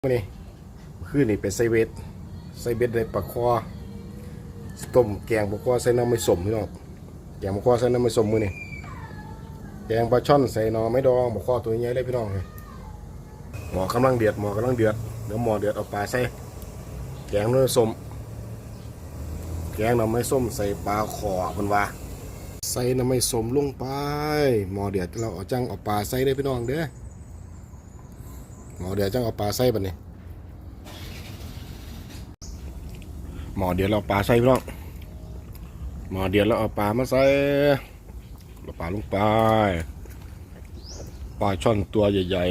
มื่อนี้คือนี่เป็นไซเวทไซเวทในปลาคอต้มแกงปลาคอใส่น้ำไม่สมพี่น้องแกงปลาคอใส่น้ำไม่สมมือนี่แกงปลาช่อนใส่นอไม่ดองปลาคอตัวใหญ่เลยพี่น้องเลยหมอกำลังเดือดหมอกำลังเดือดเดี๋ยวหมอเดือดเอาปลาใส่แกงน้ำไม่สมแกงน้ำไม่ส้มใส่ปลาขอเพิ่นว่าใส่น้ำไม่สมลงไปหมอเดือดเราเอาจังเอาปลาใส่ได้พี่น้องเด้อ หมอเดี๋ยวจะเอาปลาใส่บันนี้หมอเดี๋ยวเราปลาใส่พี่น้องหมอเดี๋ยวเราเอาปลามาใส่เอาปลาลงไปปลาช่อนตัวใหญ่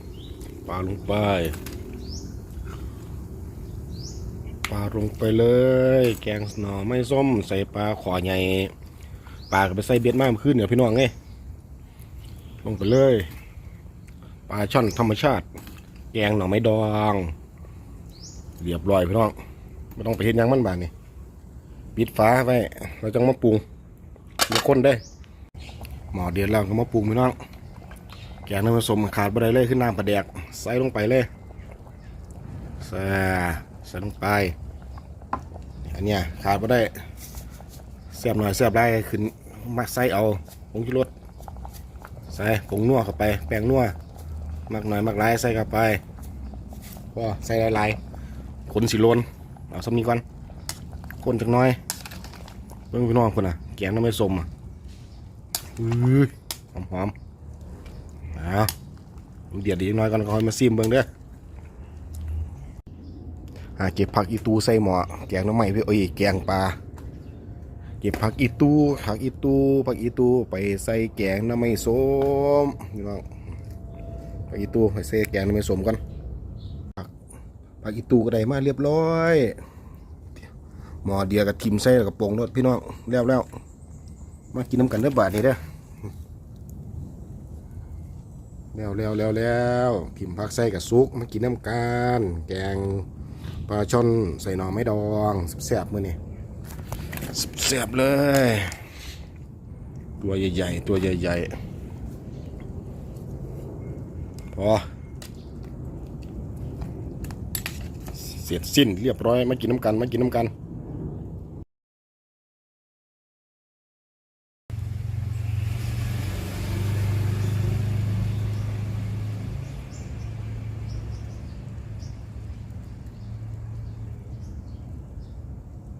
ๆปลาลงไปปลาลงไปเลย แกงหน่อไม่ส้ม ใส่ปลาขอใหญ่ปลาก็ไปใส่เบ็ดมากขึ้นเดี๋ยวพี่น้องไงลงไปเลย ปลาช่อนธรรมชาติ แกงหน่อไม้ดองเรียบร้อยพี่น้องไม่ต้องไปเห็นยังมันบานนี่ปิดฟ้าไว้เราจะมาปรุงมาคนได้หมอเดือดแล้วก็มาปรุงพี่น้องแกงน้ำผสมขาดบ่ได้เลยขึ้นน้ำปลาแดกใส่ลงไปเลยใส่ใส่ลงไปอันเนี้ยขาดบ่ได้แซ่บหน่อยแซ่บได้ขึ้นมาใส่เอาผงชูรสใส่ผงนัวเข้าไปแป้งนัว มักหน่อยมักหลายใส่เข้าไปก็ใส่หลายๆขนสีลนเอาสำนีก่อนคนจักน้อยเบิ่งพี่น้องคนน่ะแกงน้ำไม่สมอะอื้อหอมหอมๆเอาเดี๋ยวดีน้อยก่อนก็ค่อยมาซิมเบิ่งเด้อหาเก็บผักอีตูใส่หม้อแกงน้ำใหม่พี่โอ้ยแกงปลาเก็บผักอีตูผักอีตูผักอีตูไปใส่แกงน้ำไม่ส้มพี่น้อง ผักอีตูให้เซแกงไม่สมกันผักผักอีตูก็ได้มาเรียบร้อยหมอเดียกับทิมใส่แล้วกับโป่งรถพี่น้องแล้วแล้วมากินน้ำกันเด้อบาทนี้เด้อแล้วแล้วแล้วแล้วพิมพ์ผักใส่กับซุกมากินน้ำกันแกงปลาช่อนใส่หน่อไม้ดองแซ่บมื้อนี้แซ่บเลย ตัวใหญ่ๆตัวใหญ่ๆ พอเสร็จสิ้นเรียบร้อยมากินน้ำกันมากินน้ำกัน